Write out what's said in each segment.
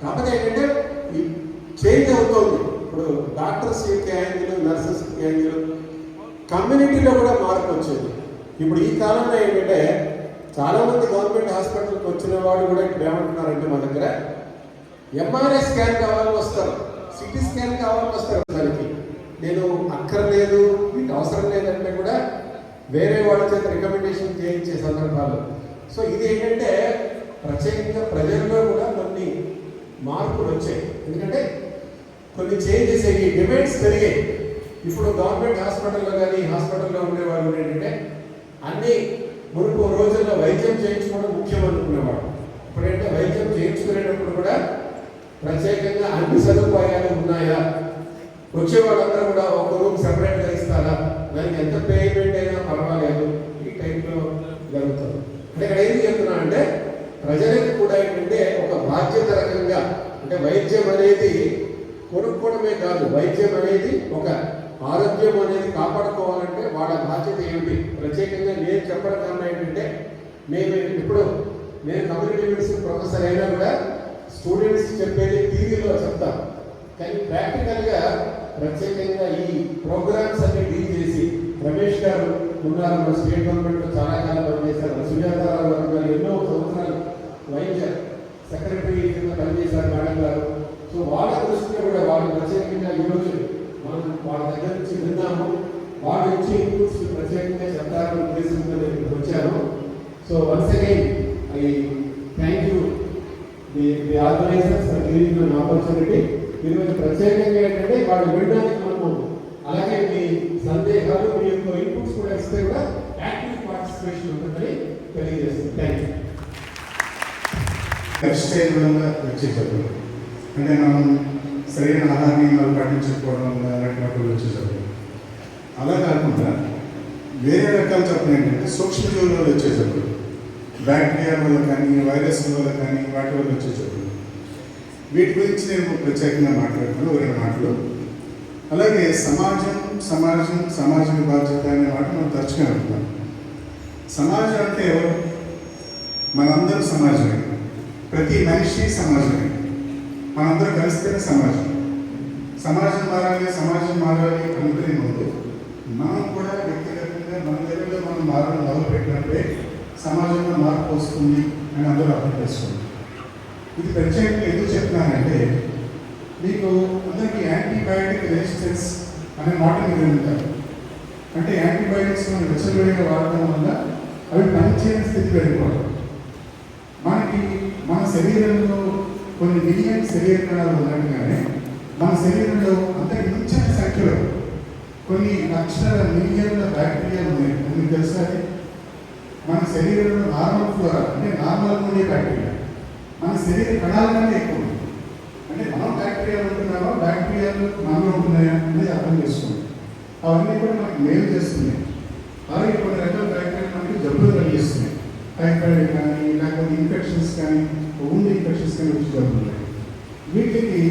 కాకపోతే ఏంటంటే ఈ చేంజ్ అవుతుంది. ఇప్పుడు డాక్టర్స్ యొక్క యాంగిల్ నర్సెస్ యొక్క యాంగిల్ కమ్యూనిటీలో కూడా మార్పు వచ్చింది. ఇప్పుడు ఈ కాలంలో ఏంటంటే చాలామంది గవర్నమెంట్ హాస్పిటల్కి వచ్చిన వాడు కూడా ఇప్పుడు ఏమంటున్నారంటే మా దగ్గర ఎంఆర్ఐ స్కాన్ కావాలని వస్తారు. సిటీ స్కాన్ కావాలని వస్తారు దానికి నేను అక్కర్లేదు మీకు అవసరం లేదంటే కూడా వేరే వాళ్ళ చేత రికమెండేషన్ చేయించే సందర్భాలు సో ఇది ఏంటంటే ప్రత్యేకంగా ప్రజల్లో కూడా మార్పులు వచ్చాయి. ఎందుకంటే కొన్ని చేంజెస్ అయ్యి డిమాండ్స్ పెరిగాయి. ఇప్పుడు గవర్నమెంట్ హాస్పిటల్లో కానీ హాస్పిటల్లో ఉండేవాళ్ళు ఏంటంటే అన్ని మునుపు రోజుల్లో వైద్యం చేయించుకోవడం ముఖ్యం అనుకునేవాడు ఇప్పుడంటే వైద్యం చేయించుకునేటప్పుడు కూడా ప్రత్యేకంగా అన్ని సదుపాయాలు ఉన్నాయా? వచ్చే వాళ్ళందరూ కూడా ఒక రూమ్ సెపరేట్గా ఇస్తారా? దానికి ఎంత పేమెంట్ అయినా పర్వాలేదు. ఈ టైంలో జరుగుతుంది. అంటే ఇక్కడ ఏం చెప్తున్నా అంటే ప్రజలకు కూడా ఏంటంటే ఒక బాధ్యత రకంగా అంటే వైద్యం అనేది కొనుక్కోవడమే కాదు. వైద్యం అనేది ఒక ఆరోగ్యం అనేది కాపాడుకోవాలంటే వాళ్ళ బాధ్యత ఏమిటి? ప్రత్యేకంగా నేను చెప్పడం కన్నా ఏంటంటే మేము ఇప్పుడు నేను కమ్యూనిటీ మెడిసిన్ ప్రొఫెసర్ అయినా కూడా స్టూడెంట్స్ చెప్పేది టీవీలో చెప్తాం. కానీ ప్రాక్టికల్గా ప్రత్యేకంగా ఈ ప్రోగ్రామ్స్ అన్ని డీల్ చేసి రమేష్ గారు ఉన్నారు. మన స్టేట్ గవర్నమెంట్ చాలా కాలం పనిచేశారు. సుజాతారావు గారు ఎన్నో సంవత్సరాలు వైద్య సెక్రటరీ కింద పనిచేశారు మేడం గారు. సో వాళ్ళ దృష్టిలో కూడా వాళ్ళు ప్రత్యేకంగా ఈరోజు మనం వాళ్ళ దగ్గర నుంచి విన్నాము వాళ్ళు ఇచ్చే ఇన్పుట్స్ ప్రత్యేకంగా చెప్తారని ఉద్దేశంతో నేను ఇక్కడికి వచ్చాను. So once again I thank you the the organisers for giving an opportunity ఈరోజు ప్రత్యేకంగా ఏంటంటే వాళ్ళు వినడానికి మనము అలాగే మీ సందేహాలు మీ యొక్క ఇన్పుట్స్ కూడా ఇస్తే కూడా యాక్టివ్ పార్టిసిపేషన్ ఉంటుందని తెలియజేస్తుంది. థ్యాంక్ యూ లైఫ్ స్టైల్ వల్ల వచ్చే జబ్బులు అంటే మనం సరైన ఆహార నియమాలు పాటించకపోవడం వల్ల అలాంటి వచ్చే జబ్బులు అలా కాకుండా వేరే రకాల జబ్బులు ఏంటంటే సూక్ష్మజీవుల వల్ల వచ్చే జబ్బులు బ్యాక్టీరియా వల్ల కానీ వైరస్ వల్ల కానీ వాటి వల్ల వచ్చే జబ్బులు వీటి గురించి నేను ప్రత్యేకంగా మాట్లాడుతున్నాను ఒక మాటలు. అలాగే సమాజం సమాజం సమాజం బాధ్యత అనే మాట మనం తరచుగా అంటున్నాం సమాజం అంటే ఎవరు? మనందరం సమాజమే. ప్రతి మనిషి సమాజమే. మనందరం కలిస్తేనే సమాజం. సమాజం మారాలి సమాజం మారాలి అనుకునే ముందు మనం కూడా వ్యక్తిగతంగా మన దగ్గరలో మనం మారడం మొదలు పెట్టినప్పుడే సమాజంలో మార్పు వస్తుంది అని అందరూ అర్థం చేసుకోండి ఇది ప్రత్యేకంగా ఎందుకు చెప్తున్నానంటే మీకు అందరికీ యాంటీబయాటిక్ రెసిస్టెన్స్ అనే మాట మీరు ఉంటారు. అంటే యాంటీబయాటిక్స్ మనం విచ్చలవిడిగా వాడటం వల్ల అవి పనిచేయని స్థితి పెరిగిపోవడం మనకి మన శరీరంలో కొన్ని మిలియన్ శరీర కణాలు ఉన్నట్టుగానే మన శరీరంలో అంతకు మించిన సంఖ్యలో కొన్ని లక్షల మిలియన్ల బ్యాక్టీరియాలు ఉన్నాయి. మీకు తెలుసా మన శరీరంలో నార్మల్ ఫ్లోరా? అంటే నార్మల్ ఉండే బ్యాక్టీరియా. మన శరీర కణాల కంటే ఎక్కువ అంటే మనం బ్యాక్టీరియా ఉంటున్నామో? బ్యాక్టీరియాలు మనలో ఉంటున్నాయా అనేది అర్థం చేసుకోండి. అవన్నీ కూడా మనకి మేలు చేస్తున్నాయి. అలాగే కొన్ని రకాల బ్యాక్టీరియా మనకి జబ్బులు కలిగిస్తున్నాయి టైఫాయిడ్ కానీ లేకపోతే ఇన్ఫెక్షన్స్ కానీ ఊండ్ ఇన్ఫెక్షన్స్ కానీ వచ్చి జరుగుతున్నాయి. వీటికి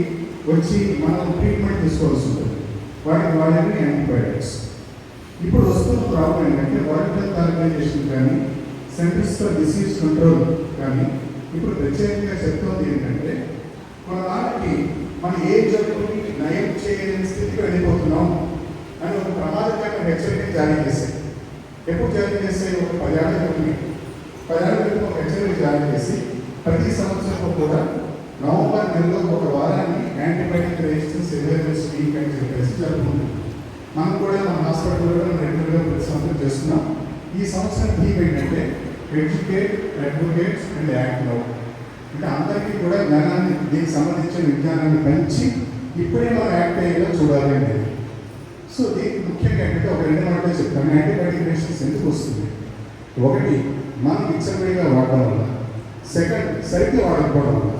వచ్చి మనం ట్రీట్మెంట్ తీసుకోవాల్సి ఉంటుంది. వాటికి వాడేవి యాంటీబయాటిక్స్ ఇప్పుడు వస్తున్న ప్రాబ్లం ఏంటంటే వరల్డ్ హెల్త్ ఆర్గనైజేషన్ కానీ సెంటర్స్ ఫర్ డిసీజ్ కంట్రోల్ కానీ ఇప్పుడు ప్రత్యేకంగా చెప్తోంది ఏంటంటే మన వాళ్ళకి మన ఏ జబ్బుని నయం చేయలేని స్థితికి వెళ్ళిపోతున్నాం అని ఒక ప్రమాదకరమైన హెచ్చరిక జారీ చేశాయి ఎప్పుడు జారీ చేస్తే ఒక పదేళ్ళ క్రితం పదేళ్ళ క్రితం ఒక హెచ్చరిక జారీ చేసి ప్రతి సంవత్సరం కూడా నవంబర్ నెలలో ఒక వారాన్ని యాంటీబయాటిక్ రెసిస్టెన్స్ అవేర్నెస్ వీక్ అని చెప్పేసి జరుపుకుంటున్నాం మనం కూడా మన హాస్పిటల్లో రెగ్యులర్గా ప్రతి సంవత్సరం చేస్తున్నాం. ఈ సంవత్సరం థీమ్ ఏంటంటే ఎడ్యుకేట్ అడ్వకేట్స్ అండ్ యాక్ట్లో అంటే అందరికీ కూడా జ్ఞానాన్ని దీనికి సంబంధించిన విజ్ఞానాన్ని పెంచి ఇప్పుడే మనం యాక్ట్ అయ్యేలా చూడాలి అనేది సో దీనికి ముఖ్యంగా ఏంటంటే ఒక రెండు మాటలు చెప్తాను. యాంటీబయాటిక్ రెసిస్టెన్స్ ఎందుకు వస్తుంది ఒకటి మనం విచ్చలవిడిగా వాడడం వల్ల సెకండ్ సరిగ్గా వాడకపోవడం వల్ల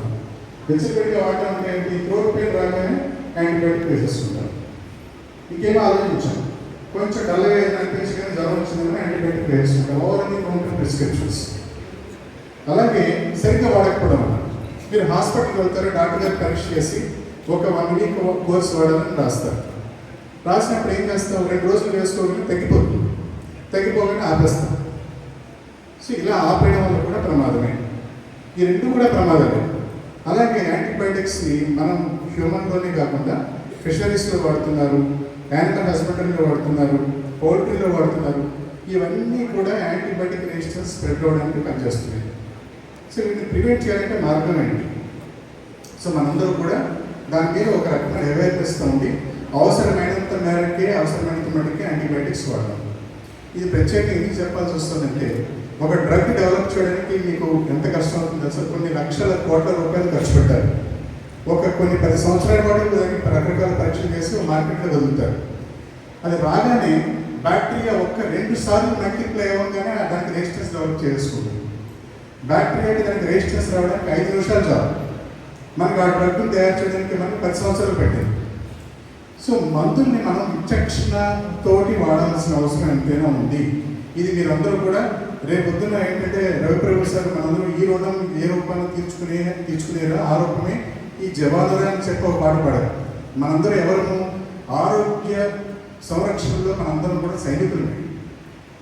విచ్చలవిడిగా వాడడం అంటే ఏంటి? థ్రోట్ రాగానే యాంటీబయాటిక్ వేసేసుకుంటారు ఇంకేమో ఆలోచించాం కొంచెం డల్గా అనిపించి కానీ జ్వరం వచ్చిందని యాంటీబయాటిక్ వేసుకుంటాం ఓవర్ అన్ని కౌంటర్ ప్రిస్క్రిప్షన్స్. అలాగే సరిగ్గా వాడకపోవడం వల్ల మీరు హాస్పిటల్కి వెళ్తారు డాక్టర్ గారు పరీక్ష చేసి ఒక వన్ వీక్ కోర్స్ వాడాలని రాస్తారు. రాసినప్పుడు ఏం చేస్తాం రెండు రోజులు వేసుకోగానే తగ్గిపోతుంది. తగ్గిపోగానే ఆపేస్తాం సో ఇలా ఆపేయడం వల్ల కూడా ప్రమాదమే. ఈ రెండు కూడా ప్రమాదమే. అలాగే యాంటీబయాటిక్స్ని మనం హ్యూమన్లోనే కాకుండా ఫిషరీస్లో వాడుతున్నారు యానిమల్ హస్బెండరీలో వాడుతున్నారు పౌల్ట్రీలో వాడుతున్నారు. ఇవన్నీ కూడా యాంటీబయాటిక్ రెసిస్టెన్స్ స్ప్రెడ్ అవడానికి పనిచేస్తున్నాయి. సో వీటిని ప్రివెంట్ చేయాలంటే మార్గం ఏంటి? సో మనందరూ కూడా దాని మీద ఒక రకమైన అవేర్నెస్తో ఉండి అవసరమైనంత మేరకే అవసరమైనంత మటుకే యాంటీబయాటిక్స్ వాడదాం ఇది ప్రత్యేకంగా ఎందుకు చెప్పాల్సి వస్తుందంటే ఒక డ్రగ్ డెవలప్ చేయడానికి మీకు ఎంత కష్టం అవుతుందో అసలు కొన్ని లక్షల కోట్ల రూపాయలు ఖర్చు పెట్టారు. ఒక కొన్ని పది సంవత్సరాల పాటు దానికి రకరకాల పరీక్షలు చేసి మార్కెట్లో వదులుతారు. అది రాగానే బ్యాక్టీరియా ఒక్క రెండు సార్లు మల్టిప్లై అవ్వగానే దానికి రెసిస్టెన్స్ డెవలప్ చేసుకుంటుంది బ్యాక్టీరియాకి దానికి రెసిస్టెన్స్ రావడానికి ఐదు నిమిషాలు చాలు. మనకు ఆ డ్రగ్ను తయారు చేయడానికి మనకి పది సంవత్సరాలు పెట్టింది. సో మందుల్ని మనం విచక్షణతోటి వాడాల్సిన అవసరం ఎంతైనా ఉంది. ఇది మీరందరూ కూడా రేపు పొద్దున్న ఏంటంటే రవిప్రభు సార్ మనందరూ ఈ రుణం ఏ రూపాన్ని తీర్చుకునే తీర్చుకునేరో ఆ రూపమే ఈ జవానురా అని చెప్పి ఒక పాట పాడారు. మనందరం ఎవరము? ఆరోగ్య సంరక్షణలో మనందరం కూడా సైనికులమే.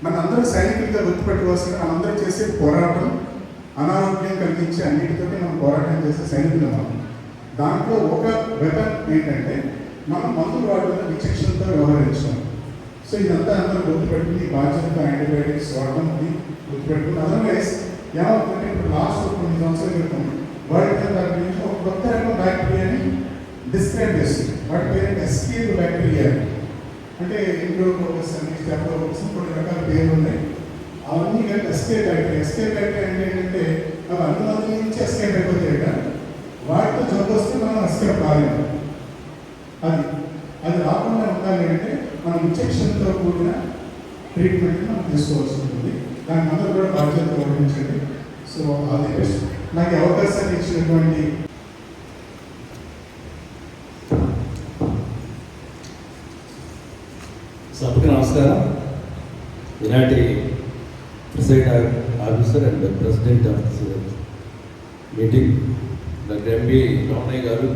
మనందరం సైనికులుగా గుర్తుపెట్టుకోవాల్సిన మనందరం చేసే పోరాటం అనారోగ్యం కలిగించే అన్నిటితోటి మనం పోరాటం చేసే సైనికులు మనం. దాంట్లో ఒక వెపన్ ఏంటంటే మనం మందులు వాడుతున్న విచక్షణతో వ్యవహరించాం సో ఇదంతా అందరూ గుర్తుపెట్టుకుని బాధ్యత యాంటీబయాటిక్స్ వాడడం అది గుర్తుపెట్టుకుని అదర్వైజ్ ఏమవుతుందంటే ఇప్పుడు లాస్ట్ కొన్ని సంవత్సరాల క్రితం వరల్డ్ హెల్త్ ఆర్గనైజేషన్ ఒక కొత్త రకం బ్యాక్టీరియాని డిస్క్రైబ్ చేస్తుంది. వాటి పేరు ఎస్కేప్ బ్యాక్టీరియా అంటే ఇంట్రోకోకస్ అని స్టెప్టోకోకస్ అని కొన్ని రకాల పేర్లు ఉన్నాయి. అవన్నీ కలిపి ఎస్కేప్ బ్యాక్టీరియా ఎస్కేప్ బ్యాక్టీరియా అంటే ఏంటంటే అవి అన్ని నుంచి ఎస్కేప్ అయిపోతాయి వాటితో జబ్బు వస్తే మనం ఎస్కేప్ కాలేము అది అది రాకుండా ఉండాలి అంటే మనం విచక్షణతో కూడిన ట్రీట్మెంట్ మనం తీసుకోవాల్సి ఉంటుంది దాని అందరూ కూడా బాధ్యత గౌరవించండి సో అది బెస్ట్. నాకు అవకాశాన్ని ఇచ్చినటువంటి సభకు నమస్కారం. ఈనాటి president officer and president of meeting doctor MB Ramanaiah గారు.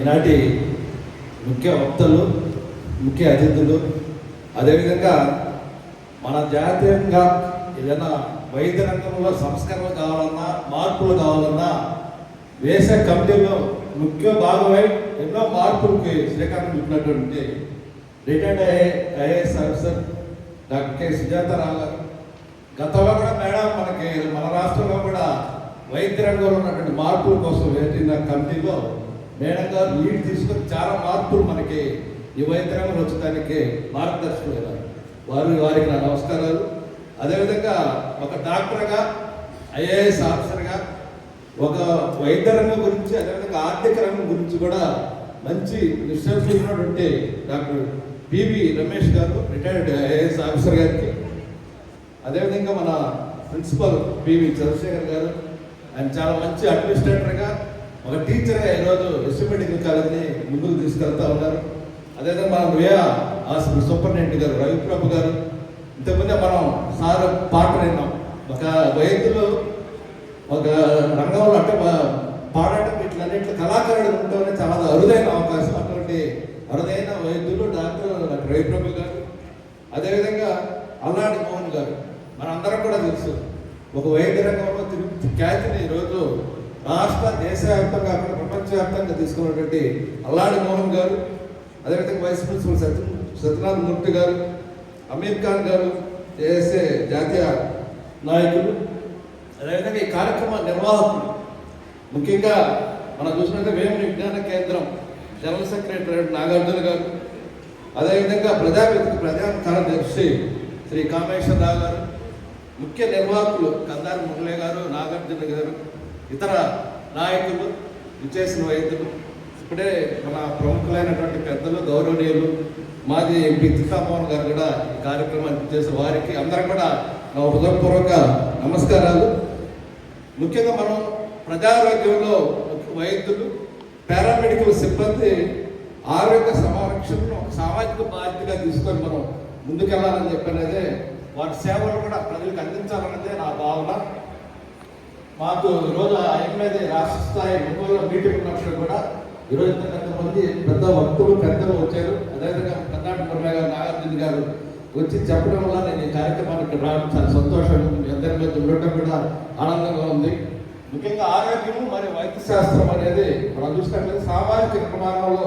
ఈనాటి ముఖ్య వక్తలు ముఖ్య అతిథులు. అదేవిధంగా మన జాతీయంగా ఏదైనా వైద్య రంగంలో సంస్కరణలు కావాలన్నా మార్పులు కావాలన్నా వేసే కమిటీలో ముఖ్య భాగమై ఎన్నో మార్పులకి శ్రీకారం చుట్టినటువంటి retired IAS officer doctor K. Sujatha Rao గారు. గతంలో కూడా మేడం మనకి మన రాష్ట్రంలో కూడా వైద్య రంగంలో ఉన్నటువంటి మార్పుల కోసం వేసిన కమిటీలో మేడం గారు లీడ్ తీసుకొని చాలా మార్పులు మనకి ఈ వైద్య వచ్చడానికి మార్గదర్శకులు వారు వారికి నా నమస్కారాలు. అదేవిధంగా ఒక డాక్టర్గా ఐఏఎస్ ఆఫీసర్గా ఒక వైద్య రంగం గురించి అదేవిధంగా ఆర్థిక రంగం గురించి కూడా మంచి నిశ్చయించినటువంటి డాక్టర్ పివి రమేష్ గారు రిటైర్డ్ ఐఏఎస్ ఆఫీసర్ గారికి. అదేవిధంగా మన ప్రిన్సిపల్ పివి చంద్రశేఖర్ గారు ఆయన చాలా మంచి అడ్మినిస్ట్రేటర్గా ఒక టీచర్గా ఈరోజు ఎస్వి మెడికల్ కాలేజీని ముందుకు తీసుకెళ్తా ఉన్నారు. అదేవిధంగా మనం వ్యయ హాస్పిటల్ సూపరింటెండెంట్ గారు రవిప్రభు గారు. ఇంతకుముందే మనం సార్ పాట విన్నాం. ఒక వైద్యులు ఒక రంగంలో అంటే పాడటం ఇట్లన్నింటి కళాకారుడు ఉండటం చాలా అరుదైన అవకాశం. అటువంటి అరుదైన వైద్యులు డాక్టర్ డాక్టర్ రవిప్రభు గారు. అదేవిధంగా అల్లాడి మోహన్ గారు. మనందరం కూడా తెలుసు. ఒక వైద్య రంగంలో తిరుపతి ఖ్యాతిని ఈరోజు రాష్ట్ర దేశవ్యాప్తంగా కాకుండా ప్రపంచవ్యాప్తంగా తీసుకున్నటువంటి అల్లాడి మోహన్ గారు అదేవిధంగా వైస్ ప్రిన్సిపల్ సత్య సత్యనారాయణ మూర్తి గారు అమీర్ ఖాన్ గారు చేసే జాతీయ నాయకులు అదేవిధంగా ఈ కార్యక్రమ నిర్వాహకులు. ముఖ్యంగా మనం చూసినట్టే వేము విజ్ఞాన కేంద్రం జనరల్ సెక్రటరీ నాగార్జున గారు అదేవిధంగా ప్రజావేదిక ప్రధాన కార్యదర్శి శ్రీ కామేశ్వరరావు గారు ముఖ్య నిర్వాహకులు కందారి మురళి గారు నాగార్జున గారు ఇతర నాయకులు విచేసిన వైద్యులు ఇప్పుడే మన ప్రముఖులైనటువంటి పెద్దలు గౌరవనీయులు మాజీ ఎంపీ సీతామోహన్ గారు కూడా ఈ కార్యక్రమాన్ని చేసే వారికి అందరం కూడా నా హృదయపూర్వక నమస్కారాలు. ముఖ్యంగా మనం ప్రజారోగ్యంలో వైద్యులు పారామెడికల్ సిబ్బంది ఆరోగ్య సంరక్షణను ఒక సామాజిక బాధ్యతగా తీసుకొని మనం ముందుకెళ్ళాలని చెప్పనేదే వారి సేవలు కూడా ప్రజలకు అందించాలన్నదే నా భావన. మాకు రోజు ఆయన రాష్ట్ర స్థాయి ఒంగోలు మీటింగ్ ఉన్నప్పుడు కూడా ఈరోజు ఇంత కొంతమంది పెద్ద భక్తులు పెద్దలు వచ్చారు. అదేవిధంగా కర్ణాటక గారు నాగార్జున గారు వచ్చి చెప్పడం వల్ల నేను ఈ కార్యక్రమానికి రావడం చాలా సంతోషం. మీ అందరి మధ్య ఉండటం కూడా ఆనందంగా ఉంది. ముఖ్యంగా ఆరోగ్యము మరియు వైద్య శాస్త్రం అనేది మనం చూసినట్లయితే సామాజిక ప్రమాణంలో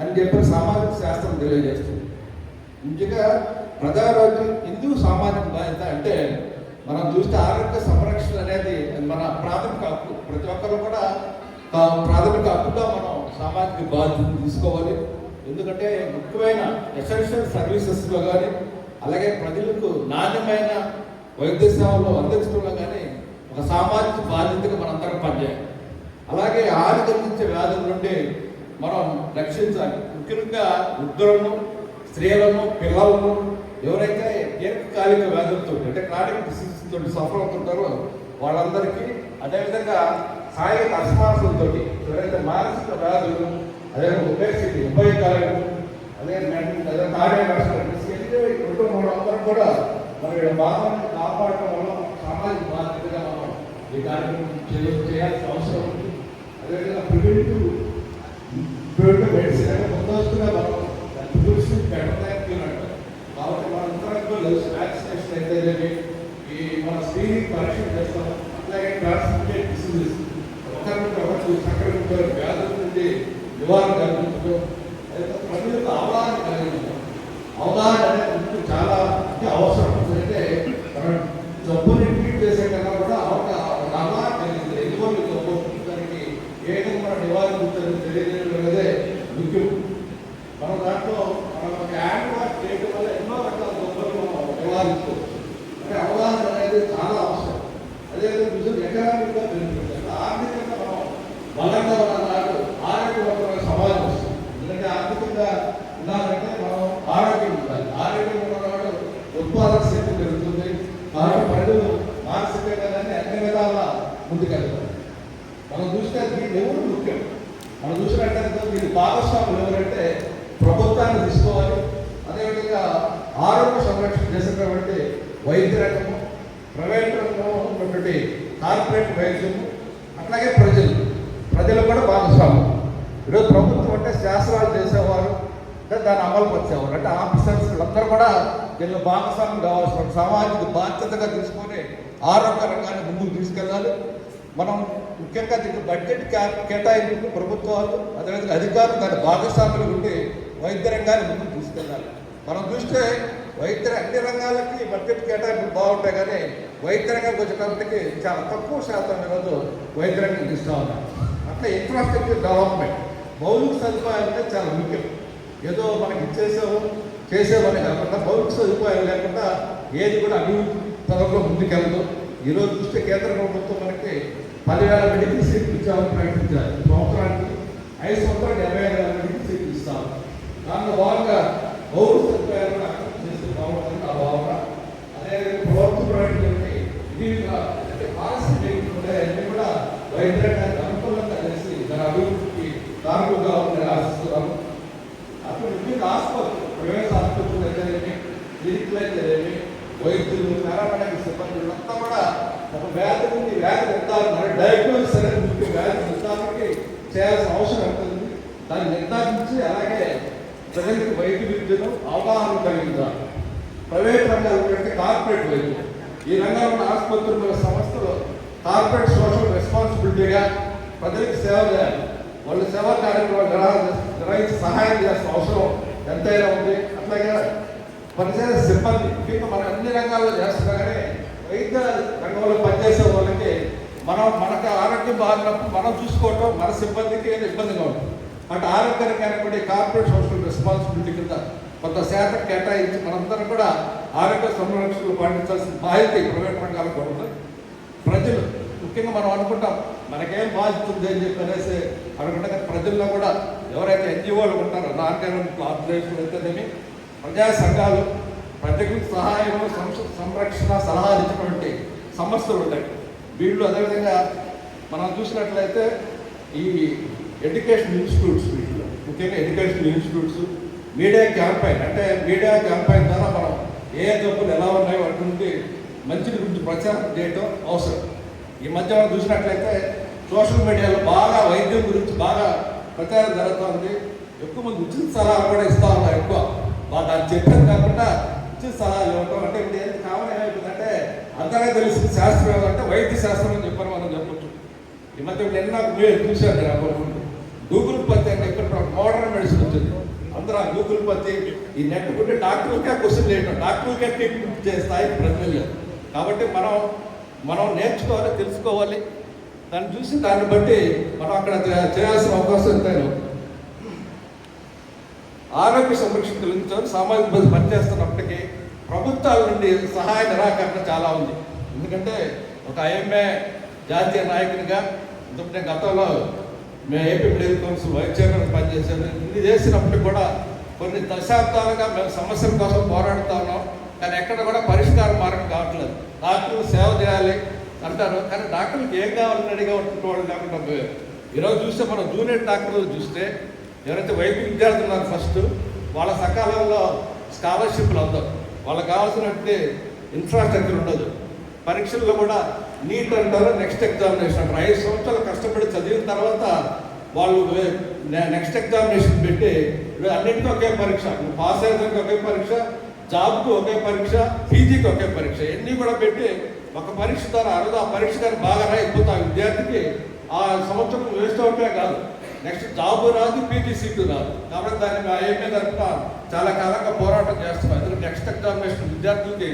అని చెప్పి సామాజిక శాస్త్రం తెలియజేస్తుంది. ముఖ్యంగా ప్రజారోగ్యం ఎందుకు సామాజిక బాధ్యత అంటే మనం చూస్తే ఆరోగ్య సంరక్షణ అనేది మన ప్రాథమిక హక్కు. ప్రతి ఒక్కరు కూడా ప్రాథమిక హక్కుగా మనం సామాజిక బాధ్యత తీసుకోవాలి. ఎందుకంటే ముఖ్యమైన ఎసెన్షియల్ సర్వీసెస్లో కానీ అలాగే ప్రజలకు నాణ్యమైన వైద్య సేవలు అందించడంలో కానీ ఒక సామాజిక బాధ్యతగా మనందరం పనిచేయాలి. అలాగే ఆరోగ్యం నుంచి వ్యాధుల నుండి మనం రక్షించాలి. ముఖ్యంగా వృద్ధులను స్త్రీలను పిల్లలను ఎవరైతే దీర్ఘకాలిక వ్యాధులతో అంటే క్రానిక్ డిసీజ్ తోటి సఫర్ అవుతుంటారో వాళ్ళందరికీ అదేవిధంగా సాయిక అస్మాసులతో ఎవరైతే మానసిక వ్యాధులు అదే ఒబేసిటీ ఉభయకాలం అదే మెంటల్ అదే కార్డియాక్ కుటుంబంలో అందరూ కూడా మరి బాధను కాపాడటం వల్ల సామాజిక బాధ్యతగా మనం ఈ కార్యక్రమం చేయాల్సిన అవసరం ఉంది. అదేవిధంగా ప్రివెంటివ్ ప్రివెంటివ్ మెడిసిన్ అంటే ముందస్తుగా మనం ప్రివెన్షన్ పెట్టడానికి కాబట్టి మనందరం కూడా మన స్క్రీనింగ్ పరీక్ష చేస్తాం. అట్లాగే ట్రాన్స్మిటెడ్ డిసీజెస్ ఒకరికి ఒకరికి సంక్రమించే వ్యాధుల నుండి నివారణ కల్పించడం. అయితే ప్రజలకు అవగాహన కలిగించడం. అవగాహన అనేది ముందు చాలా అంటే అవసరం. ఎందుకంటే మనం జబ్బుని ట్రీట్ చేసే కన్నా కూడా అవగాహన అవగాహన కలిగింది ఎందువల్ల జబ్బు దానికి ఏ విధంగా మనం నివారించాలని తెలియజేయడం అనేదే ముఖ్యం. మనం దాంట్లో మనం ఒక యాంటీబయాటిక్ చేయడం వల్ల ఎన్నో రకాల జబ్బులు మనం నివారించుకోవచ్చు అంటే అవగాహన అనేది చాలా అవసరం అదేవిధంగా ఎకనామిక్గా పెరుగుతుంది ఆర్థికంగా మనం బలంగా ఉన్న నాడు ఆరోగ్యవంతమైన సమాజం వస్తుంది. ఎందుకంటే ఆర్థికంగా ఉండాలంటే మనం ఆరోగ్యం ఉండాలి. ఆరోగ్యం ఉన్నవాడు ఉత్పాదక శక్తి పెరుగుతుంది. కాబట్టి పండుగ మానసికంగా కానీ అన్ని విధాల ముందుకెళ్తాం మనం చూస్తే దీని ఎవరు ముఖ్యం మనం చూసినట్టయితే దీని భాగస్వాములు ఎవరంటే ప్రభుత్వాన్ని తీసుకోవాలి. అదేవిధంగా ఆరోగ్య సంరక్షణ చేసినటువంటి వైద్య రంగము ప్రైవేట్ రంగంలో ఉన్నటువంటి కార్పొరేట్ వైద్యము అట్లాగే ప్రజలు. ప్రజలు కూడా భాగస్వామ్యం ఈరోజు ప్రభుత్వం అంటే శాస్త్రాలు చేసేవారు దాన్ని అమలు పరిచేవారు అంటే ఆఫీసర్స్ వీళ్ళందరూ కూడా దీనిలో భాగస్వామ్యం కావాల్సిన సామాజిక బాధ్యతగా తీసుకొని ఆరోగ్య రంగాన్ని ముందుకు తీసుకెళ్ళాలి. మనం ముఖ్యంగా దీనికి బడ్జెట్ కే- కేటాయింపు ప్రభుత్వాలు అదేవిధంగా అధికారులు దాని భాగస్వాములు ఉండి వైద్య రంగాన్ని ముందుకు తీసుకెళ్ళాలి. మనం చూస్తే వైద్య అన్ని రంగాలకి బడ్జెట్ కేటాయింపులు బాగుంటాయి కానీ వైద్య రంగానికి వచ్చేటప్పటికి చాలా తక్కువ శాతం ఈరోజు వైద్య రంగం ఇస్తూ ఉన్నారు. అట్లా ఇన్ఫ్రాస్ట్రక్చర్ డెవలప్మెంట్ మౌలిక సదుపాయాలు అంటే చాలా ముఖ్యం. ఏదో మనకి ఇచ్చేసాము చేసేవని కాకుండా మౌలిక సదుపాయాలు లేకుండా ఏది కూడా అభివృద్ధి పదంలో ముందుకెళ్ళదు ఈరోజు చూస్తే కేంద్ర ప్రభుత్వం మనకి పదివేల మెడికల్ సీట్లు ఇచ్చామని ప్రకటించారు. సంవత్సరానికి ఐదు సంవత్సరాలు డెబ్బై ఐదు వేల మెడికల్ సీట్లు ఇస్తాము దానిలో భాగంగా మౌలిక సదుపాయాలు కూడా అభివృద్ధి చేస్తే బాగుంటుంది ఆ భావన అదే ప్రభుత్వ ప్రైవేట్ ఇది అంటే పాలసీ లేకుంటే అన్ని కూడా వైద్య అనుకూలంగా చేసి దాని అభివృద్ధికి కారణంగా ఉందని ఆశిస్తున్నాము. అప్పుడు ముఖ్యంగా ఆసుపత్రి ప్రైవేట్ ఆసుపత్రులు అయితేనేమి క్లినిక్లు అయితేనేమి వైద్యులు పారామెడికల్ సిబ్బంది వీళ్ళంతా కూడా ఒక వ్యాధి నుండి వ్యాధి నిర్ధారణ డయాగ్నోసిస్ అనేది ముఖ్య. వ్యాధి నిర్ధారణకి చేయాల్సిన అవసరం ఉంటుంది దాన్ని నిర్ధారించి అలాగే ప్రజలకు వైద్య విద్యను అవగాహన కలిగించాలి. ప్రైవేట్ రంగాలు కంటే కార్పొరేట్ వైపు ఈ రంగంలో ఉన్న ఆసుపత్రుల సంస్థలు కార్పొరేట్ సోషల్ రెస్పాన్సిబిలిటీగా ప్రజలకు సేవ చేయాలి. వాళ్ళు సేవా కార్యక్రమాలు నిర్వహించి సహాయం చేసిన అవసరం ఎంతైనా ఉంది. అట్లాగే పనిచేసే సిబ్బంది ముఖ్యంగా మనం అన్ని రంగాల్లో చేస్తున్నా కానీ వైద్య రంగంలో పనిచేసే వాళ్ళకి మనం మనకు ఆరోగ్యం బాగున్నప్పుడు మనం చూసుకోవటం మన సిబ్బందికి ఏదో ఇబ్బందిగా ఉంటుంది. అటు ఆరోగ్యానికి కార్పొరేట్ సోషల్ రెస్పాన్సిబిలిటీ కింద కొంత శాతం కేటాయించి మనందరం కూడా ఆరోగ్య సంరక్షణలు పాటించాల్సిన బాధ్యత ప్రైవేట్ రంగాలకు కూడా ప్రజలు ముఖ్యంగా మనం అనుకుంటాం మనకేం బాధ్యత ఉంది అని చెప్పి అనేసి అనుకుంటాం కానీ ప్రజల్లో కూడా ఎవరైతే ఎన్జిఓలు ఉంటారో నాన్ గవర్నమెంట్ ఆర్గనైజేషన్ అయితేనేమి ప్రజా సంఘాలు ప్రజలకు సహాయం సంరక్షణ సలహాలు ఇచ్చినటువంటి సంస్థలు ఉంటాయి. వీళ్ళు అదేవిధంగా మనం చూసినట్లయితే ఈ ఎడ్యుకేషన్ ఇన్స్టిట్యూట్స్ వీటిలో ముఖ్యంగా ఎడ్యుకేషన్ ఇన్స్టిట్యూట్స్ మీడియా క్యాంపెయిన్ అంటే మీడియా క్యాంపెయిన్ ద్వారా మనం ఏ జబ్బులు ఎలా ఉన్నాయో అటువంటి మంచి గురించి ప్రచారం చేయడం అవసరం. ఈ మధ్య మనం చూసినట్లయితే సోషల్ మీడియాలో బాగా వైద్యం గురించి బాగా ప్రచారం జరుగుతుంది. ఎక్కువ మంది ఉచిత సలహాలు కూడా ఇస్తూ ఉన్నారు ఎక్కువ. బాగా దాన్ని చెప్పేది కాకుండా ఉచిత సలహాలు ఇవ్వటం అంటే ఇప్పుడు ఏం కావాలి ఏమైపోతుందంటే అందరికీ తెలిసిన శాస్త్రం ఏమంటే వైద్య శాస్త్రం అని చెప్పని మనం చెప్పొచ్చు. ఈ మధ్య నిన్న మీరు చూశారు నేను గూగుల్ పత్తి అంటే ఇక్కడ మోడర్న్ మెడిసిన్ వచ్చింది. అందరూ ఆ గూగుల్ పత్తి ఈ నెట్ ఉంటే డాక్టర్లకే క్వశ్చన్ చేయడం డాక్టర్లకే ట్రీట్మెంట్ చేస్తాయి స్థాయికి ప్రజలు లేదు. కాబట్టి మనం మనం నేర్చుకోవాలి తెలుసుకోవాలి. దాన్ని చూసి దాన్ని బట్టి మనం అక్కడ చేయాల్సిన అవకాశం ఉంటాను ఆరోగ్య సంరక్షణ గురించి సామాజిక భద్రత పనిచేస్తున్నప్పటికీ ప్రభుత్వాల నుండి సహాయ నిరాకరణ చాలా ఉంది. ఎందుకంటే ఒక ఐఎంఏ జాతీయ నాయకునిగా ఎందుకంటే గతంలో మేము AP medical council vice chairman పనిచేశాను ఇన్ని చేసినప్పుడు కూడా కొన్ని దశాబ్దాలుగా మేము సమస్యల కోసం పోరాడుతా ఉన్నాం. కానీ ఎక్కడ కూడా పరిష్కార మార్గం కావట్లేదు. డాక్టర్లు సేవ చేయాలి అంటారు. కానీ డాక్టర్లకు ఏం కావాలని అడిగా ఉంటున్న వాళ్ళు లేకుండా పోయారు. ఈరోజు చూస్తే మనం జూనియర్ డాక్టర్లు చూస్తే ఎవరైతే వైద్య విద్యార్థులు ఉన్నారు ఫస్ట్ వాళ్ళ సకాలంలో స్కాలర్షిప్లు అందరు. వాళ్ళకి కావాల్సినట్టు ఇన్ఫ్రాస్ట్రక్చర్ ఉండదు. పరీక్షల్లో కూడా నీట్ అంటారు నెక్స్ట్ ఎగ్జామినేషన్ అంటారు. ఐదు సంవత్సరాలు కష్టపడి చదివిన తర్వాత వాళ్ళు నెక్స్ట్ ఎగ్జామినేషన్ పెట్టి అన్నింటికీ ఒకే పరీక్ష. నువ్వు పాస్ అయ్యేదానికి ఒకే పరీక్ష జాబ్కు ఒకే పరీక్ష పీజీకి ఒకే పరీక్ష. ఇవన్నీ కూడా పెట్టి ఒక పరీక్ష ద్వారా అరదు ఆ పరీక్ష కానీ బాగా రాయిపోతే ఆ విద్యార్థికి ఆ సంవత్సరం వేస్ట్ అవటమే కాదు. నెక్స్ట్ జాబ్ రాదు పీజీ సీటు రాదు. కాబట్టి దాన్ని మా ఏమే తరఫున చాలా కాలంగా పోరాటం చేస్తున్నాం. ఎందుకంటే నెక్స్ట్ ఎగ్జామినేషన్ విద్యార్థులకి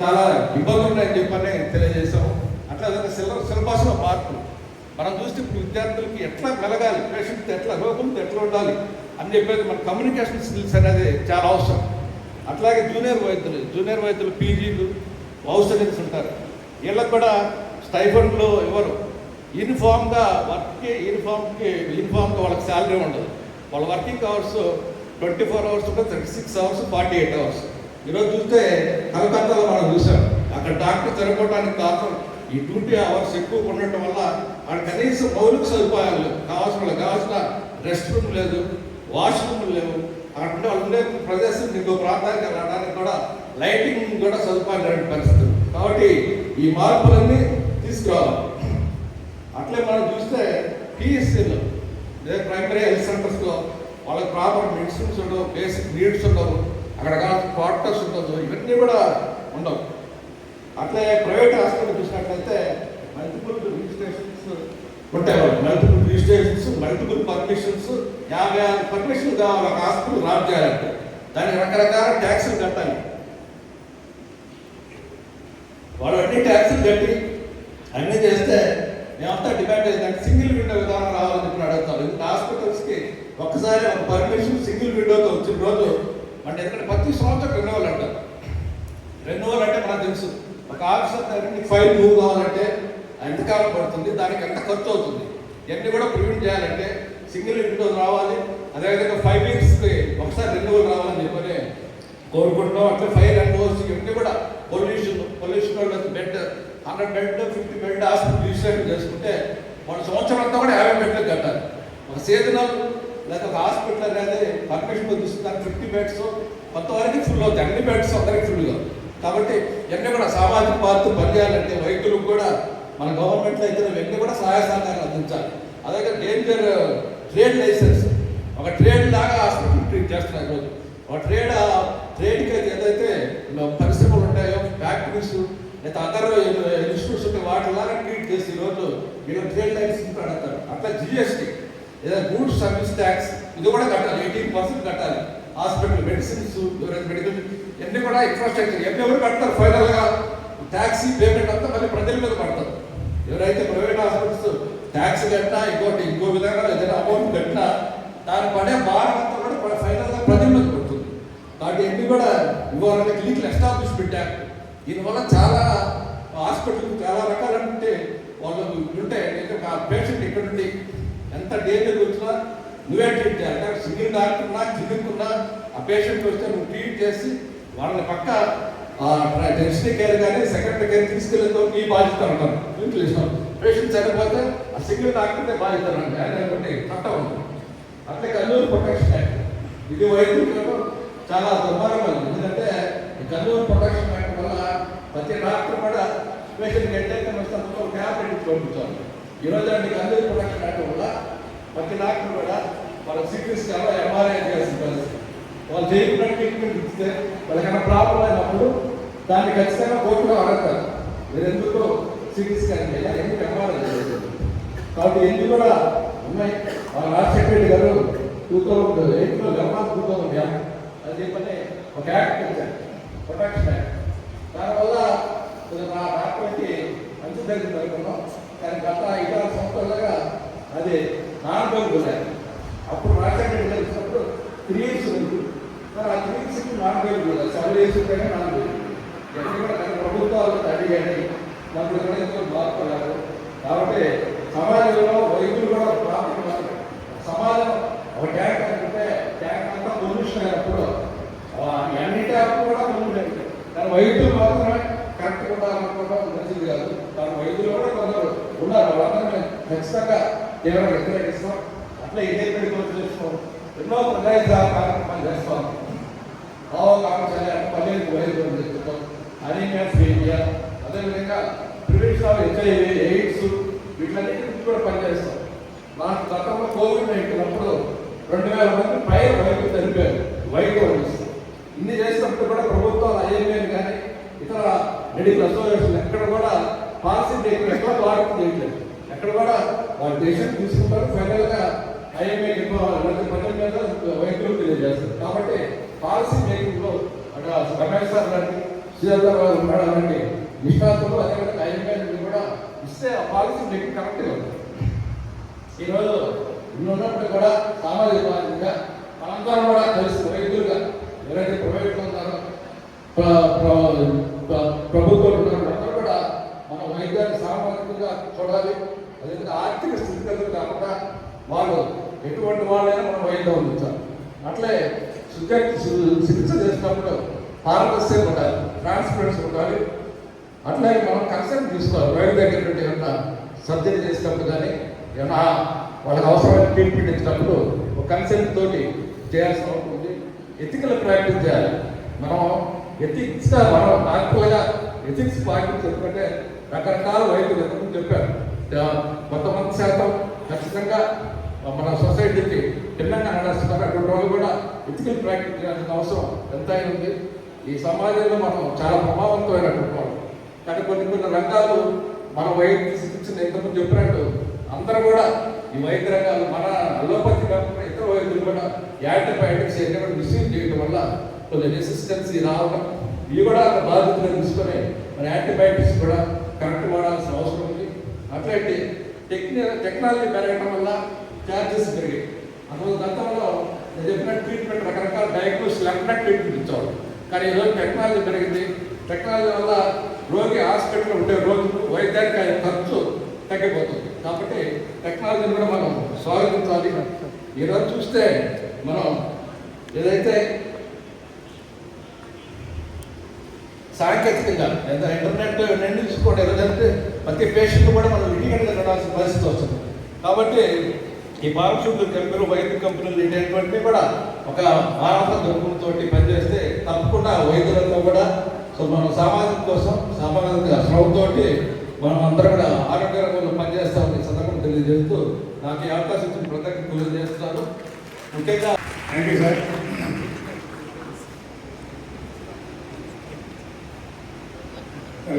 చాలా ఇబ్బంది ఉన్నాయని చెప్పని తెలియజేశాము. అట్లా సిలబస్ సిలబస్లో మార్పులు. మనం చూస్తే ఇప్పుడు విద్యార్థులకి ఎట్లా మెలగాలి పేషెంట్తో ఎట్లా రోగులతో ఎట్లా ఉండాలి అని చెప్పేది మన కమ్యూనికేషన్ స్కిల్స్ అనేది చాలా అవసరం. అట్లాగే జూనియర్ వైద్యులు జూనియర్ వైద్యులు పీజీలు ఔషధీస్ ఉంటారు. వీళ్ళకి కూడా స్టైఫండ్లు ఇవ్వరు. యూనిఫామ్గా వర్క్కి యూనిఫామ్కి యూనిఫామ్గా వాళ్ళకి శాలరీ ఉండదు. వాళ్ళ working hours twenty four hours ఉంటుంది thirty six hours forty eight hours. ఈరోజు చూస్తే కలకత్తాలో మనం చూసాం అక్కడ డాక్టర్ సరిపోవడానికి కారణం ఈ డ్యూటీ అవర్స్ ఎక్కువ ఉండటం వల్ల ఆడ కనీసం మౌలిక సదుపాయాలు కావాల్సిన కావాల్సిన రెస్ట్ రూమ్ లేదు వాష్రూమ్ లేవు. అక్కడ ఉండే ప్రదేశం ఇంకో ప్రాంతానికి రావడానికి కూడా లైటింగ్ కూడా సదుపాయం లేని పరిస్థితులు కాబట్టి ఈ మార్పులన్నీ తీసుకురావాలి. అట్లే మనం చూస్తే పిఎస్సీలో లేదా ప్రైమరీ హెల్త్ సెంటర్స్లో వాళ్ళకి ప్రాపర్ మెడిసిన్స్ ఉండవు బేసిక్ నీడ్స్ ఉండవు. అక్కడ క్వార్టర్స్ ఉండదు ఇవన్నీ కూడా ఉండవు. అట్లే ప్రైవేట్ హాస్పిటల్ చూసినట్లయితే మల్టిపుల్ రిజిస్ట్రేషన్స్ ఉంటాయి. మల్టిపుల్ రిజిస్ట్రేషన్స్ మల్టిపుల్ పర్మిషన్స్ యాభై ఆరు పర్మిషన్ కావాలి ఒక హాస్పిటల్ రాబ్ చేయాలంటే. దానికి రకరకాల ట్యాక్సులు కట్టాలి. వాళ్ళు అన్ని ట్యాక్సులు కట్టి అన్నీ చేస్తే మేమంతా డిమాండ్ చేసిందంటే సింగిల్ విండో విధానం రావాలని చెప్పి అడుగుతారు. ఎందుకంటే హాస్పిటల్స్కి ఒక్కసారి ఒక పర్మిషన్ సింగిల్ విండోతో వచ్చిన రోజు ఎందుకంటే ప్రతి సంవత్సరం రెన్యువల్ అంటారు రెన్యువల్ అంటే మనకు తెలుసు. ఒక ఆఫీసర్ దగ్గర నీకు ఫైల్ మూవ్ కావాలంటే ఎంతకాలం పడుతుంది దానికి ఎంత ఖర్చు అవుతుంది. ఇవన్నీ కూడా ప్రివెంట్ చేయాలంటే సింగిల్ విండో రావాలి. అదేవిధంగా ఫైవ్ వీక్స్కి ఒకసారి రెన్యువల్ రావాలని చెప్పని కోరుకుంటున్నాం. అట్లా ఫైర్ రెన్యువల్స్ ఇవన్నీ కూడా పొల్యూషన్ పొల్యూషన్ వాళ్ళు bed hundred bed fifty bed hospital registration చేసుకుంటే మన సంవత్సరం అంతా కూడా యాభై బెడ్లకు కట్టాలి. ఒక సీజనల్ లేకపోతే ఒక హాస్పిటల్ అనేది పర్మిషన్ చూస్తున్నారు ఫిఫ్టీ బెడ్స్ కొంతవరకు ఫుల్ అవుతాయి. అన్ని బెడ్స్ అందరికి ఫుల్గా కాబట్టి ఇవన్నీ కూడా సామాజిక పని పనిచేయాలంటే వైద్యులకు కూడా మన గవర్నమెంట్లో అయితే ఇవన్నీ కూడా సహాయ సహకారాలు అందించాలి. అదే డేంజర్ ట్రేడ్ లైసెన్స్ ఒక ట్రేడ్ లాగా హాస్పిటల్ ట్రీట్ చేస్తున్నారు ఈరోజు. ఒక ట్రేడ్ ట్రేడ్కి అయితే ఏదైతే పరిశ్రమలు ఉంటాయో ఫ్యాక్టరీస్ లేదా అదర్ ఇన్స్టిట్యూట్స్ ఉంటాయి వాటిలాగా ట్రీట్ చేసి ఈరోజు వీళ్ళు ట్రేడ్ లైసెన్స్ అడుగుతారు అట్లా జిఎస్టీ ఏదైనా గూడ్స్ సర్వీస్ ట్యాక్స్ ఇది కూడా కట్టాలి. ఎయిటీన్ పర్సెంట్ కట్టాలి. హాస్పిటల్ మెడిసిన్స్ మెడికల్ ఇవన్నీ కూడా ఇన్ఫ్రాస్ట్రక్చర్ ఎన్ని ఎవరు కడతారు ఫైనల్గా? ట్యాక్సీ పేమెంట్ అంతా మళ్ళీ ప్రజల మీద పడతారు. ఎవరైతే ప్రైవేట్ హాస్పిటల్స్ ట్యాక్స్ కట్టినా ఇంకోటి ఇంకో విధంగా ఏదైనా అమౌంట్ కట్టినా దాని పడే భారం అంతా కూడా ఫైనల్గా ప్రజల మీద పడుతుంది. కాబట్టి ఎన్ని కూడా ఇవ్వాలంటే క్లినికల్ ఎస్టాబ్లిష్మెంట్ యాక్ట్. దీనివల్ల చాలా హాస్పిటల్ చాలా రకాలంటే వాళ్ళు ఉంటే పేషెంట్ ఇక్కడ నుండి ఎంత డేంజర్ వచ్చినా నువ్వే ట్రీట్ చేయాలి. అంటే సింగిల్ డాక్టర్ ఉన్నా ఆ పేషెంట్ వస్తే నువ్వు ట్రీట్ చేసి వాళ్ళని పక్క టెన్షన్ కేర్ కానీ సెకండరీ కేర్ తీసుకెళ్ళేతో నీ బాధ్యత అంటారు. ఇంట్లో పేషెంట్ చనిపోతే ఆ సింగిల్ డాక్టర్నే బాధ్యత అండి ఆయన ఒకటి చట్టం ఉంటుంది అట్లే కల్లూరు ప్రొటెక్షన్ యాక్ట్ ఇది వైద్యులకు చాలా దుర్మార్గమైంది ఎందుకంటే కల్లూరు ప్రొటెక్షన్ యాక్ట్ వల్ల ప్రతి డాక్టర్ కూడా పేషెంట్ ఎట్లయితే వస్తారో క్యాబ్ పంపించాలి. ఈరోజు అండి అందరి ప్రొటెక్షన్ యాక్ట్ వల్ల ప్రతి డాక్టర్ కూడా వాళ్ళ సిటీ స్కాన్ ఎంఆర్ఐ చేయాల్సిన పరిస్థితి. వాళ్ళు చేయకుండా ట్రీట్మెంట్ ఇస్తే వాళ్ళకైనా ప్రాబ్లం అయినప్పుడు దాన్ని ఖచ్చితంగా కోర్టులో అడగతారు. మీరు ఎందుకు సిటీ స్కాన్ చేయాలి ఎందుకు ఎంఆర్ఐ చేయలేదు కాబట్టి ఎన్ని కూడా ఉన్నాయి. వాళ్ళ రాజశేఖర రెడ్డి గారు టూ థౌసండ్ ఎయిట్లో గవర్నమెంట్ టూ థౌసండ్ అది చెప్పని ఒక యాక్ట్ ఇచ్చారు ప్రొటెక్షన్ యాక్ట్. దానివల్ల ఇది మా రాష్ట్రానికి మంచి జరిగింది అనుకున్నాం. కానీ గత ఐదు ఆరు సంవత్సరాలుగా అది నాన్ అప్పుడు రాజశేఖర రెడ్డి గారు త్రీ ఇయర్స్ ఉంది. మరి ఆ త్రీ ఇయర్స్ నాన్ కూడా సెవెన్ ఇయర్స్ ఉంటేనే నాన్ బెయిల్ ప్రభుత్వాలు అడిగాయి మనకు ఎక్కడైతే బాగుపడారు కాబట్టి సమాజంలో వైద్యులు కూడా ప్రాప్తం సమాజం ఒక ట్యాంక్ అనుకుంటే ట్యాంక్ అంతా పొల్యూషన్ అయినప్పుడు అన్ని ట్యాంక్ కూడా పొల్యూషన్ అయింది కానీ వైద్యులు మాత్రమే కరెక్ట్ ఉండాలనుకోవడం మంచిది కాదు. కానీ వైద్యులు కూడా కొందరు ఉన్నారు. వాళ్ళందరూ ఖచ్చితంగా తీవ్రంగా వ్యతిరేకిస్తాం అట్లా ఇదే మెడికల్ చేస్తాం. ఎన్నో ప్రజాయిత కార్యక్రమాలు చేస్తాం. అవగాహన పల్లెలకు వైద్యం చేస్తాం అనేక ఫీలియా అదేవిధంగా ప్రివెన్షన్ ఆఫ్ హెచ్ఐవి ఎయిడ్స్ వీటిలన్నిటి గురించి కూడా పనిచేస్తాం నాకు గతంలో కోవిడ్ నైన్టీన్ అప్పుడు రెండు వేల మంది పైన వైద్యులు తెలిపారు వైద్యం అందిస్తారు ఇన్ని చేసినప్పుడు కూడా ప్రభుత్వాలు ఐఎంఏ కానీ ఇతర మెడికల్ అసోసియేషన్ ఎక్కడ కూడా పాలసీ మేకింగ్ ఎక్కడ వాడకం చేయట్లేదు ఎక్కడ కూడా వాళ్ళ దేశం తీసుకుంటారు ఫైనల్గా ఐఎంఏ ప్రజల మీద వైద్యులు తెలియజేస్తారు కాబట్టి పాలసీ మేకింగ్లో అక్కడ రమేష్ సార్ లాంటి శ్రీధర్ గారు మేడం అదేవిధంగా ఐదు కూడా ఇస్తే ఆ పాలసీ మీకు కరెక్ట్ ఈరోజు ఉన్నప్పుడు కూడా సామాజిక బాధ్యతగా మనందరం కూడా కలిసి రైతులుగా ఎవరైతే ప్రైవేట్లో ఉన్నారో ప్ర- ప్రభుత్వం ఉన్నారో అందరూ కూడా మన వైద్యాన్ని సామాజికంగా చూడాలి. అదేవిధంగా ఆర్థిక స్థితిగతులు కాకుండా వాళ్ళు ఎటువంటి వాళ్ళైనా మనం వైద్యం అందించాలి. అట్లే సుజ- చికిత్స చేసినప్పుడు పారదర్శకత ఉండాలి ట్రాన్స్పరెన్సీ ఉండాలి. అట్లాగే మనం కన్సర్న్ తీసుకోవాలి. వైద్య దగ్గర నుండి ఏమన్నా సర్జరీ చేసినప్పుడు కానీ ఏమన్నా వాళ్ళకి అవసరమైన ట్రీట్మెంట్ ఇచ్చినప్పుడు ఒక కన్సర్న్ తోటి చేయాల్సిన అవసరం ఉంది. ఎథికల్ ప్రాక్టీస్ చేయాలి. మనం ఎథిక్స్ మనం డాక్టర్లుగా ఎథిక్స్ పాటించుకుంటే రకరకాల వైద్యులు ఎంతమంది చెప్పారు కొంతమంది శాతం ఖచ్చితంగా మన సొసైటీకి భిన్నంగా నడుస్తున్నారు. అటువంటి వాళ్ళు కూడా ఎథికల్ ప్రాక్టీస్ చేయాల్సిన అవసరం ఎంత ఉంది. ఈ సమాజంలో మనం చాలా ప్రభావంతమైన కుటుంబం కానీ కొన్ని కొన్ని రంగాలు మన వైద్య చికిత్స ఎంతమంది చెప్పినట్టు అందరూ కూడా ఈ వైద్య రంగాలు మన అలోపతి కాకుండా ఇతర వైద్యులు కూడా యాంటీబయాటిక్స్ ఎక్కడ మిస్యూజ్ చేయడం వల్ల కొంచెం రెసిస్టెన్సీ రావడం ఇవి కూడా బాధ్యతలు తీసుకొని మన యాంటీబయాటిక్స్ కూడా కరెక్ట్ వాడాల్సిన అవసరం ఉంది. అట్లాంటి టెక్ని టెక్నాలజీ పెరగడం వల్ల ఛార్జెస్ పెరిగాయి. అందువల్ల గతంలో నేను చెప్పిన ట్రీట్మెంట్ రకరకాల డయాగ్నోస్ లెక్కన ట్రీట్మెంట్ ఇచ్చేవాడు కానీ ఈరోజు టెక్నాలజీ పెరిగింది. టెక్నాలజీ వల్ల రోగి హాస్పిటల్ ఉండే రోజులు వైద్యానికి ఆయన ఖర్చు తగ్గిపోతుంది. కాబట్టి టెక్నాలజీని కూడా మనం స్వాగతించాలి. ఈరోజు చూస్తే మనం ఏదైతే సాంకేతికంగా ఎంత ఇంటర్నెట్ రెండు తీసుకోండి. ఏదంటే ప్రతి పేషెంట్ కూడా మనం ఇటీగంగా వెళ్ళాల్సిన పరిస్థితి వస్తుంది. కాబట్టి ఈ ఫార్మస్యూటికల్ కంపెనీలు వైద్య కంపెనీలు ఇటువంటివి కూడా ఒక మానవ దృక్పథంతో పనిచేస్తే తప్పకుండా వైద్యులంతా కూడా సో మనం సామాజిక కోసం సామాజిక శ్రమతోటి మనం అందరం కూడా ఆరోగ్య పనిచేస్తామని సందర్భం తెలియజేస్తూ నాకు ఈ అవకాశం ఇచ్చిన ప్రత్యేక తెలియజేస్తున్నాను ముఖ్యంగా థ్యాంక్ యూ సార్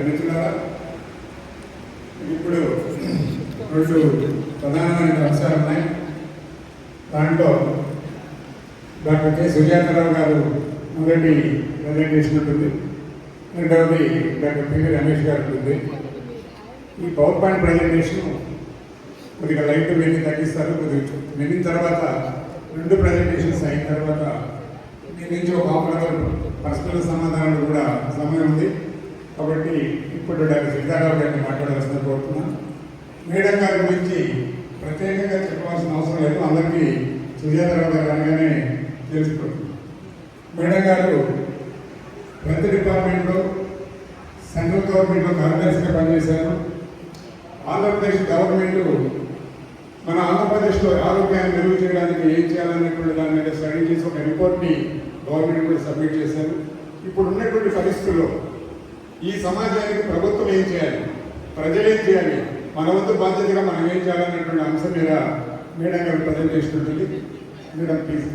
మిత్రులారా ఇప్పుడు రెండు ప్రధానమైన అంశాలు ఉన్నాయి. దాంట్లో డాక్టర్ కె. సుజాతారావు గారు మొదటి ప్రజెంటేషన్ ఉంటుంది రెండవది డాక్టర్ పివి రమేష్ గారు ఉంటుంది ఈ పవర్ పాయింట్ ప్రజెంటేషన్ కొద్దిగా లైట్ వెళ్ళి తగ్గిస్తారు కొద్దిగా వెళ్ళిన తర్వాత రెండు ప్రజెంటేషన్స్ అయిన తర్వాత మీ నుంచి ఒక హాఫ్ అవర్ పరస్పర సమాధానాలు కూడా సమయం ఉంది. కాబట్టి ఇప్పుడు డాక్టర్ సీతారావు గారిని మాట్లాడాల్సిన కోరుతున్నాను మేడం గారి గురించి ప్రత్యేకంగా చెప్పాల్సిన అవసరం లేదు. అందరికీ సుజాతారావు గారు అనగానే తెలిసిపోతుంది. మేడం గారు ప్రతి డిపార్ట్మెంట్లో సెంట్రల్ గవర్నమెంట్లో కార్యదర్శిగా పనిచేశారు. ఆంధ్రప్రదేశ్ గవర్నమెంట్ మన ఆంధ్రప్రదేశ్లో ఆరోగ్యాన్ని మెరుగు చేయడానికి ఏం చేయాలనేటువంటి దాని మీద స్టడీ చేసి ఒక రిపోర్ట్ని గవర్నమెంట్ కూడా సబ్మిట్ చేశారు. ఇప్పుడు ఉన్నటువంటి పరిస్థితుల్లో ఈ సమాజానికి ప్రభుత్వం ఏం చేయాలి? ప్రజలు ఏం చేయాలి? మన వంతు బాధ్యతగా మనం ఏం చేయాలనేటువంటి అంశం మీద మేడం గారు ప్రజెంట్ ఉంటుంది మేడం ప్లీజ్